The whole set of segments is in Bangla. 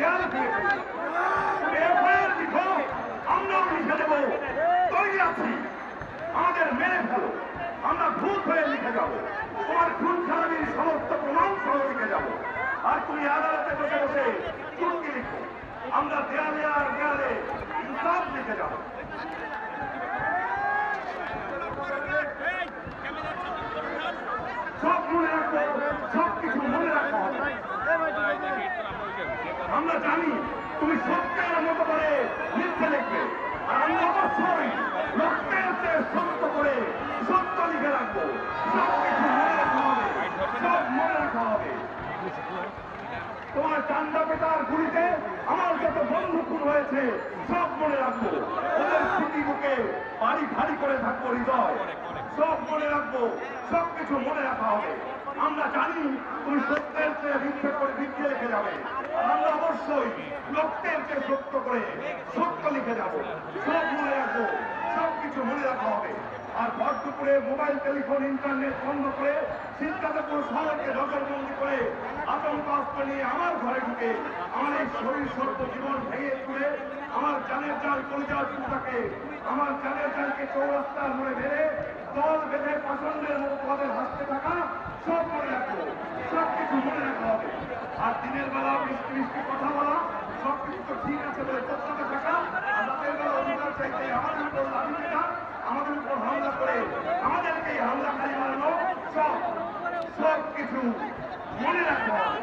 এফআইআর এফআইআর লিখো আমরাও লিখে দেব তৈরি আমাদের মেরে ফেলো আমরা ভূত হয়ে লিখে যাব তোমার খুন খারাপির সমস্ত প্রমাণ লিখে যাব আর তুমি আদালতে বসে বসে চুটকি আমরা দেয়ালে আর দেয়ালে ইনসাফ লিখে যাব। আমরা জানি তুমি সত্যের মতো করে লিখতে লিখবে। আর আমি অবশ্যই রক্তের চেয়ে সত্য করে সত্য লিখে রাখব। সব কিছু মনে রাখা হবে। সব মনে রাখা হবে। তোমার চান্দা পেটার গুলিতে আমার যত বন্ধু খুন হয়েছে সব মনে রাখব। ওদের স্মৃতি বুকে বাড়ি ভারী করে থাকব হৃদয়। সব মনে রাখব। সব কিছু মনে রাখা হবে। আমরা জানি তুমি সত্যের চেয়ে মিথ্যে করে মিথ্যে লিখে যাবে। আমরা অবশ্যই রক্তের সত্য করে সত্য লিখে যাব। সব মনে রাখব, সব মনে রাখা হবে। আর ভর দুপুরে মোবাইল, টেলিফোন, ইন্টারনেট বন্ধ করে সিদ্ধান্তপুর শহরকে নজরবন্দি করে আতঙ্ক নিয়ে আমার ঘরে ঢুকে আমার এই শরীর স্বল্প জীবন ভেঙে তুলে আমার জানের জাল কলিজার টুকটাকে আমার জানের জালকে চৌরাস্তার মোড়ে মেরে দল বেঁধে পছন্দের মতো পদে হাসতে থাকা সব মনে রাখব, সব কিছু মনে রাখা হবে। আর দিনের বেলা মিষ্টি মিষ্টি কথা বলা সব কিছু তো ঠিক আছে বলে চোখটাতে থাকা। রাতের বেলা অধিকার চাইতে আমাদের উপর লাঠি পেটা আমাদের উপর হামলা করে আমাদেরকে হামলা খালি মারানো, সব সব কিছু মনে রাখতে হবে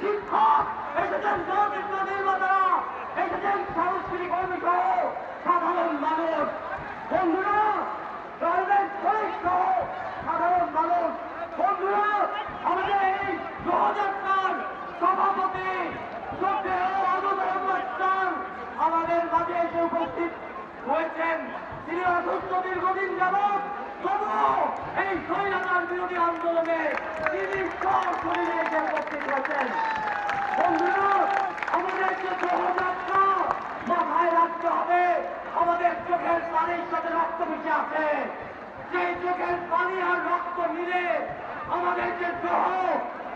শিক্ষক এসেছেন জনচিত্র নির্মাতারা এসেছেন সংস্কৃতি কর্মী সহ সাধারণ মানুষ বন্ধুরা গার্মেন্ট শ্রমিক সহ সাধারণ মানুষ বন্ধুরা আমাদের এই দু হাজার সাল সভাপতি শ্রদ্ধেয় অনুদ মোহাম্মদ খান আমাদের মাঝে এসে উপস্থিত হয়েছেন তিনি অসুস্থ দীর্ঘদিন যাবৎ তবুও এই স্বৈরাচার বিরোধী আন্দোলনে তিনি সব শরীরে এসে উপস্থিত হয়েছেন। বন্ধুরা আমাদেরকে গ্রহযাত্রা মাথায় রাখতে হবে, আমাদের চোখের পানির সাথে রক্ত মিশে আছে। সেই চোখের পানি আর রক্ত মিলে আমাদের যে গ্রহ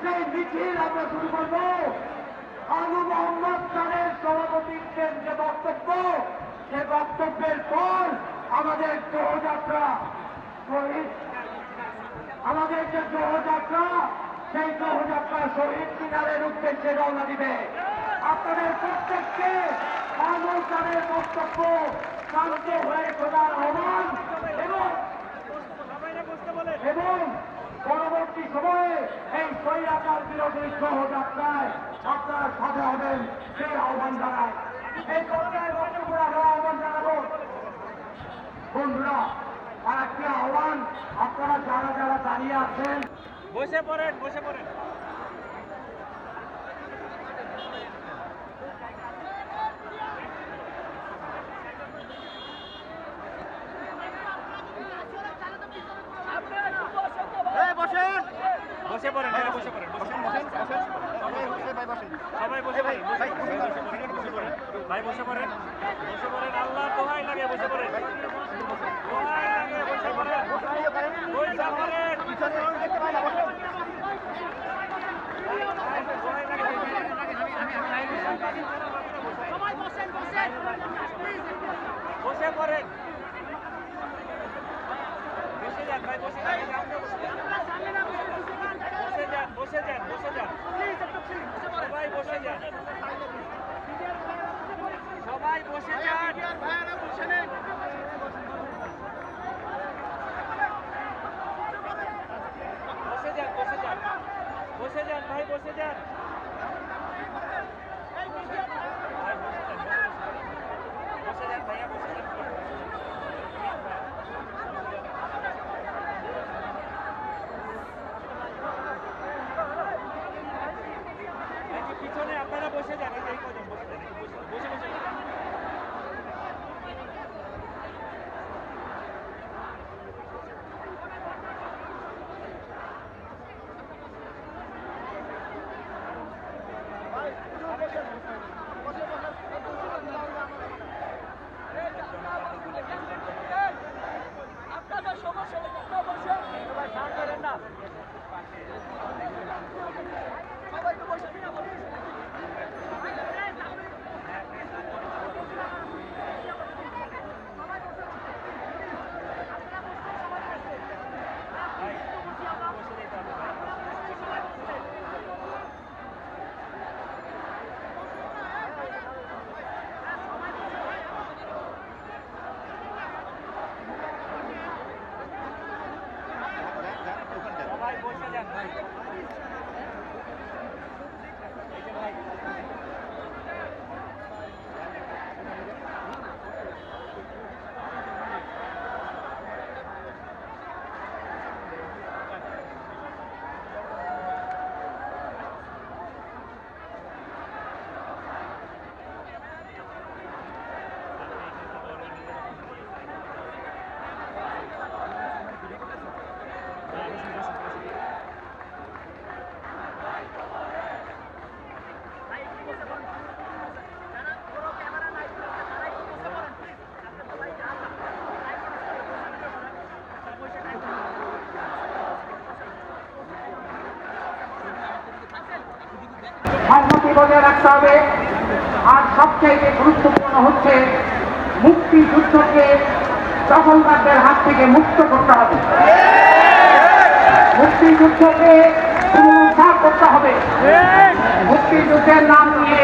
সেই মিছিল আমরা শুরু করব। আলু মোহাম্মদ খানের সভাপতিত্বের যে বক্তব্য, সে বক্তব্যের পর আমাদের গ্রহযাত্রা শহীদ। আমাদের যে গ্রহযাত্রা সেই গ্রহযাত্রা শহীদ মিনারের উদ্দেশ্যে রওনা দিবে। আপনাদের প্রত্যেককে অনুষ্ঠানের বক্তব্য শান্ত হয়ে খোঁজার আহ্বান এবং এবং পরবর্তী সময়ে এই স্বৈরাচার বিরোধী গ্রহযাত্রায় আপনারা সাথে হবেন, সেই আহ্বান জানায়। এই পর্যায়ে বক্তব্য আহ্বান জানাব। বন্ধুরা আর একটি আহ্বান আপনারা যারা যারা দাঁড়িয়ে আছেন বসে পড়েন বসে পড়েন বসে পড়েন হ্যাঁ, বসে পড়েন বসেন বসেন বসেন সবাই বসে পড়েন বসে পড়েন, বসে পড়েন, বসে পড়েন ভাই বসে পড়েন বসে পড়েন আল্লাহ দোহাই লাগে বসে পড়েন দোহাই লাগে বসে পড়েন বসে পড়েন দোহাই লাগে বসে পড়েন বসে যান ভাই বসে যান বসে যান বসে যান বসে যান সবাই বসে যান সবাই বসে যান বসে যান বসে যান। বসে যান, ভাই, বসে যান ভাই, বসে যান, বসে যান। বসে যান ভাইয়া রাখতে হবে আর সবচাইতে গুরুত্বপূর্ণ হচ্ছে মুক্তিযুদ্ধকে দখলদারদের হাত থেকে মুক্ত করতে হবে। মুক্তিযুদ্ধকে পুনরুদ্ধার করতে হবে। মুক্তিযুদ্ধের নাম নিয়ে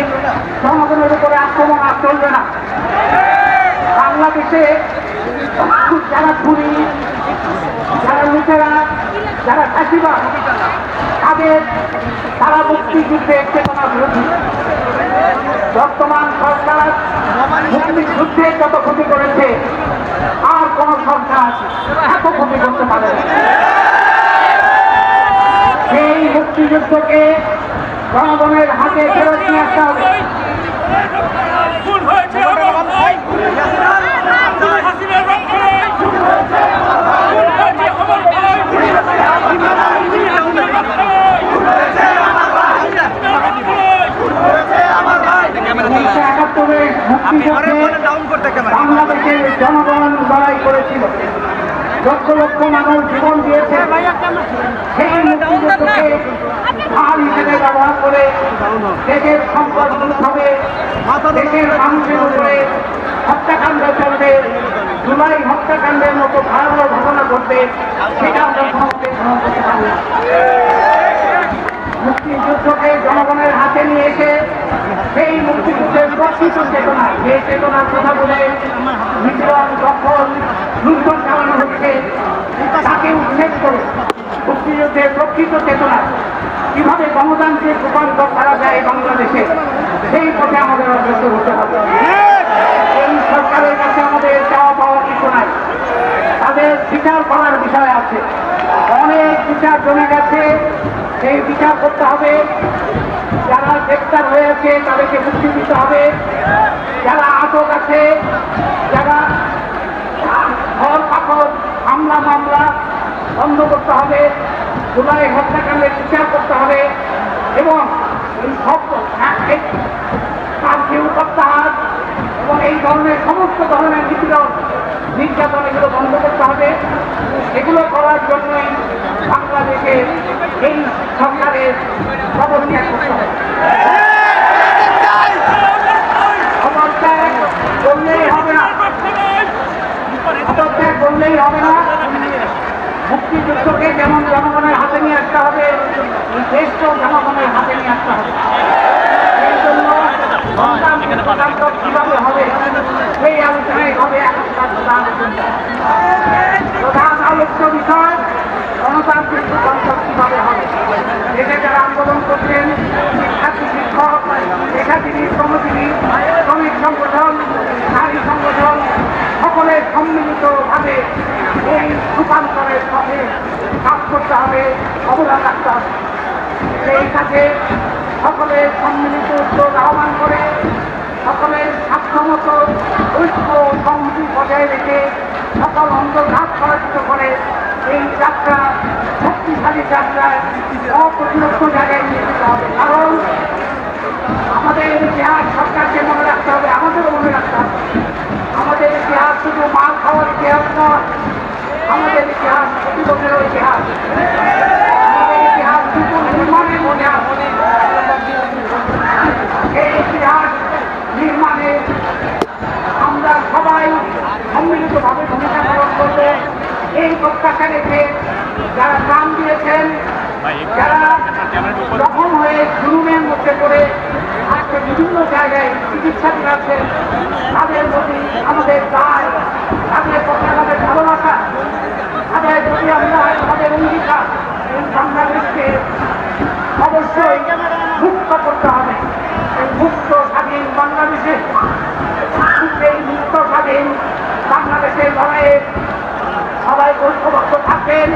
জনগণের উপরে আক্রমণ আর চলবে না। বাংলাদেশে যারা খুনি, যারা লুটেরা, যারা ফাঁসিবাদ তাদের তারা মুক্তিযুদ্ধে চেতনা বিরোধী। বর্তমান সরকার মুক্তিযুদ্ধে যত ক্ষতি করেছে, আর কোন সরকার এত ক্ষতি করতে পারে সেই মুক্তিযুদ্ধকে জনগণের হাতে ফেরত নিয়ে আসতে হবে খুন হয়েছে আমার ভাই খুন হাসিনার রক্তে খুন হয়েছে আমার ভাই খুন হয়েছে আমার ভাই উনিশশো একাত্তরে বাংলাদেশের জনগণ লড়াই করেছিল। লক্ষ লক্ষ মানুষ জীবন দিয়েছে। সেই মুক্তিযুদ্ধকে ঢাল হিসেবে ব্যবহার করে দেশের সম্পদ হবে দেশের মানুষের উপরে হত্যাকাণ্ড চলবে জুলাই হত্যাকাণ্ডের মতো ভয়াবহ ঘটনা ঘটবে সেটা আমরা কোনোমতে গ্রহণ করতে পারি না মুক্তিযুদ্ধকে জনগণের হাতে নিয়ে এসে সেই মুক্তিযুদ্ধের প্রকৃত চেতনা যে চেতনার কথা বলে নিপীড়ন দখল লুণ্ঠন চালানো হচ্ছে, তাকে উচ্ছেদ করে মুক্তিযুদ্ধের প্রকৃত চেতনা কীভাবে গণতান্ত্রিক রূপান্তর করা যায় বাংলাদেশে, সেই পথে আমাদের অগ্রসর হতে হবে। এই সরকারের কাছে আমাদের চাওয়া পাওয়া কিছু নাই। তাদের বিচার করার বিষয় আছে। অনেক বিচার জমে গেছে। সেই বিচার করতে হবে, যারা গ্রেপ্তার হয়েছে তাদেরকে মুক্তি দিতে হবে। যারা আটক আছে, যারা ঘর পাথর, হামলা, মামলা বন্ধ করতে হবে জুলাই হত্যাকাণ্ডের বিচার করতে হবে এবং এই সব কারফিউ এবং এই ধরনের সমস্ত ধরনের নিপীড়ন নির্যাতন এগুলো বন্ধ করতে হবে। এগুলো করার জন্যই বাংলাদেশে এই সরকারের পদত্যাগ করতে হবে। হবে না। হবে না। মুক্তিযুদ্ধকে যেমন জনগণের হাতে নিয়ে আসতে হবে, দেশকেও জনগণের হাতে নিয়ে আসতে হবে। জন্য কীভাবে হবে সেই হবে এখনকার প্রধান। প্রধান আলোচ্য বিষয় হবে যারা আন্দোলন করছেন শিক্ষার্থী শিক্ষক পেশাজীবী সংগঠন নারী সংগঠন সকলের সম্মিলিতভাবে এই রূপান্তরের কাজ করতে হবে অবদান রাখতে হবে সেই সকলের সম্মিলিত উদ্যোগ আহ্বান করে সকলের স্বাস্থ্যমত ঐক্য সংহতি বজায় রেখে সকল অন্তর্ঘাত পরাজিত করে এই যাত্রা, শক্তিশালী যাত্রায় অপ্রতিরোধ জায়গায় নিয়ে যেতে হবে। কারণ আমাদের ইতিহাস সরকারকে মনে রাখতে হবে, আমাদেরও মনে রাখতে হবে। আমাদের ইতিহাস শুধু মাল খাওয়ার ইতিহাস নয় আমাদের ইতিহাস প্রতিরোধেরও ইতিহাস আমাদের ইতিহাস শুধু নির্মাণের ইতিহাস এই ইতিহাস নির্মাণে আমরা সবাই সম্মিলিতভাবে ভূমিকা পালন করব এই প্রত্যাশা রেখে যারা প্রাণ দিয়েছেন যারা জখম হয়ে জুলুমের মধ্যে পড়ে আজকে বিভিন্ন জায়গায় চিকিৎসাধীন আছেন তাদের প্রতি আমাদের দায় তাদের প্রতি আমাদের ভালোবাসা তাদের প্রতি আমরা আমাদের অঙ্গীকার এই বাংলাদেশকে অবশ্যই মুক্ত করতে হবে। এই মুক্ত স্বাধীন বাংলাদেশে এই মুক্ত স্বাধীন বাংলাদেশের লড়াইয়ে সবাই ঐক্যবদ্ধ থাকবেন।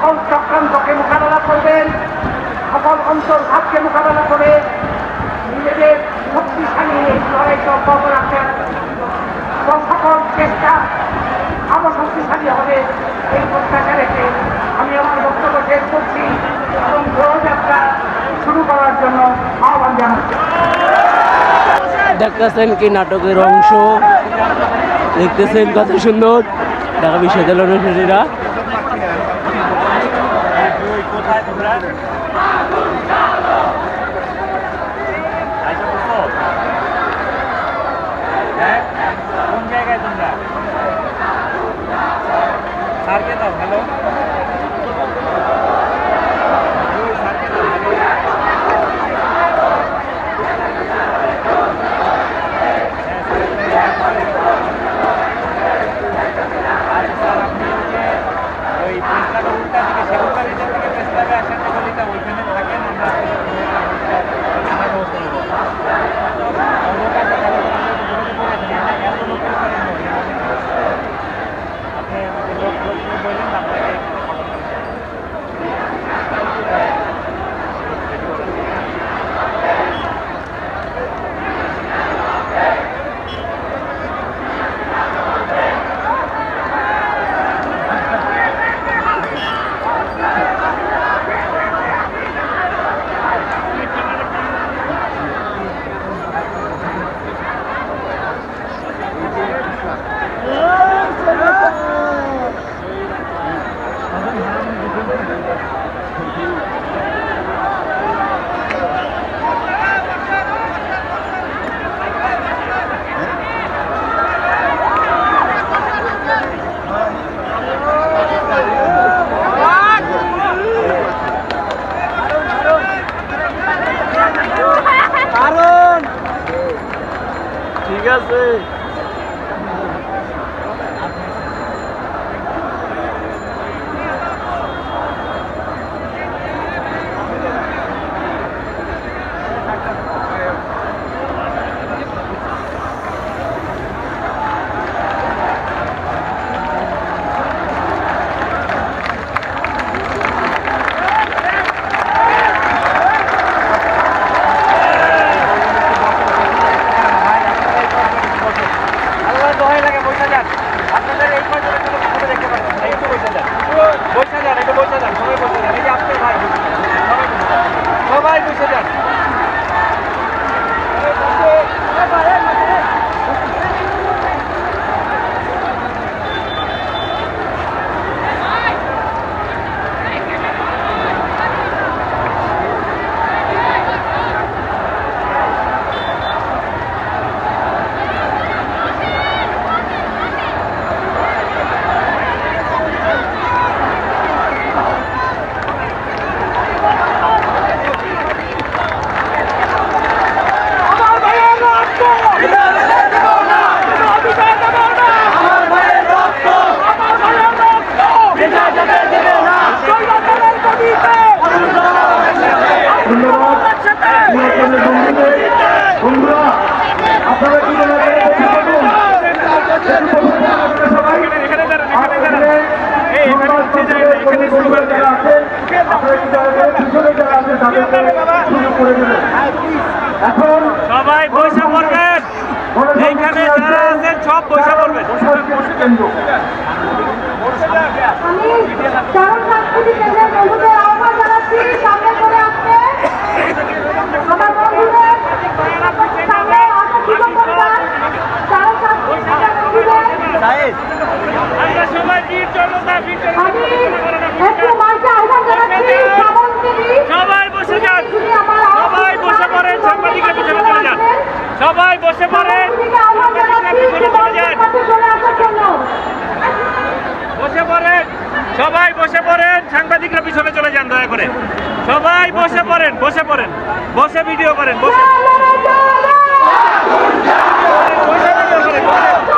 সকল চক্রান্তকে মোকাবেলা করবেন, সকল অন্তর্ঘাতকে মোকাবেলা করে নিজেদের শক্তিশালী এই লড়াইকে অব্যাহত রাখেন এবং সকল চেষ্টা আরও শক্তিশালী হবে এই প্রত্যাশা রেখে। আমি আমার বক্তব্য শেষ করছি এবং দোলযাত্রা শুরু করার জন্য আহ্বান জানাচ্ছি। দেখতেছেন কি নাটকের অংশ? দেখতেছেন কত সুন্দর। ঢাকা বিশ্ববিদ্যালয়ের অনুসারীরা কোথায় তোমরা? কোন জায়গায় তোমরা? সারকে দাও হ্যালো Hey. এখন সবাই বসে পড়বেন এইখানে যারা আছেন সব বসে পড়বেন কেন্দ্র। সবাই বসে যান। সবাই বসে পড়েন, সাংবাদিকের পিছনে চলে যান। সবাই বসে পড়েন বসে পড়েন, সবাই বসে পড়েন, সাংবাদিকরা পিছনে চলে যান, দয়া করে। সবাই বসে পড়েন বসে পড়েন, বসে ভিডিও করেন, বসে। বসে ভিডিও করেন